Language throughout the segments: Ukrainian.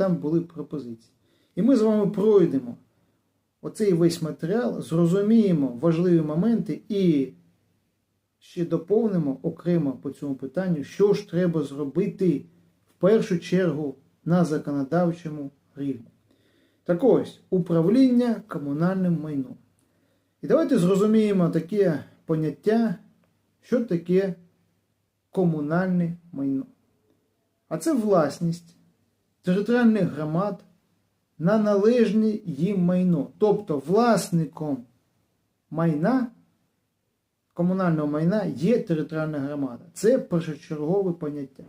там були пропозиції. І ми з вами пройдемо оцей весь матеріал, зрозуміємо важливі моменти і ще доповнимо окремо по цьому питанню, що ж треба зробити в першу чергу на законодавчому рівні. Так ось, управління комунальним майном. І давайте зрозуміємо таке поняття, що таке комунальне майно. А це власність територіальних громад на належне їм майно. Тобто власником майна, комунального майна є територіальна громада. Це першочергове поняття.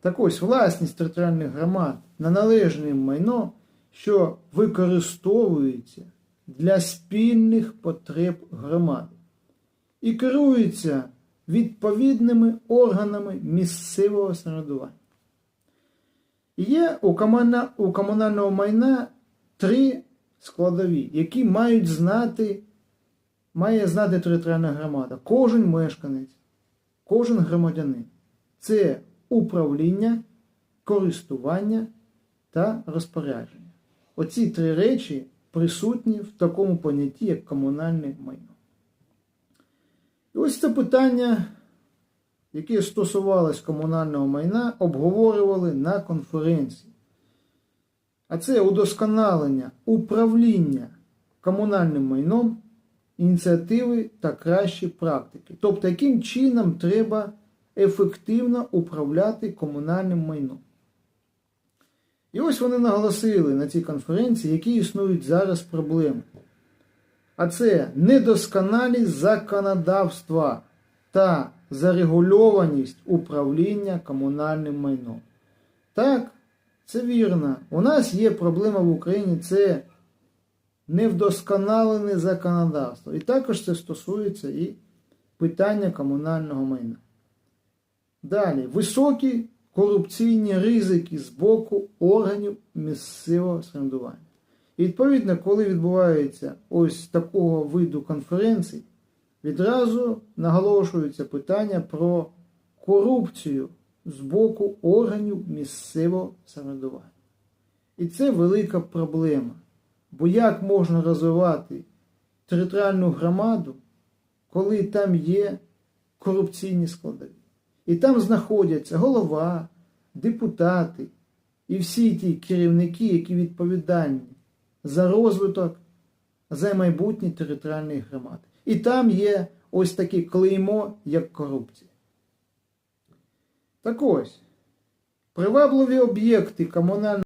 Так ось власність територіальних громад на належне їм майно, що використовується для спільних потреб громади і керується відповідними органами місцевого самоврядування. Є у, комуна... у комунального майна три складові, які мають знати, має знати територіальна громада. Кожен мешканець, кожен громадянин. Це управління, користування та розпорядження. Оці три речі присутні в такому понятті, як комунальне майно. І ось це питання, яке стосувалось комунального майна, обговорювали на конференції. А це удосконалення управління комунальним майном, ініціативи та кращі практики. Тобто, яким чином треба ефективно управляти комунальним майном. І ось вони наголосили на цій конференції, які існують зараз проблеми. А це недосконалість законодавства та зарегульованість управління комунальним майном. Так, це вірно. У нас є проблема в Україні це невдосконалене законодавство. І також це стосується і питання комунального майна. Далі, високі корупційні ризики з боку органів місцевого самоврядування. І відповідно, коли відбувається ось такого виду конференцій, відразу наголошується питання про корупцію з боку органів місцевого самоврядування. І це велика проблема. Бо як можна розвивати територіальну громаду, коли там є корупційні складові? І там знаходяться голова, депутати і всі ті керівники, які відповідальні за розвиток, за майбутнє територіальної громади. І там є ось таке клеймо, як корупція. Так ось, привабливі об'єкти комунальної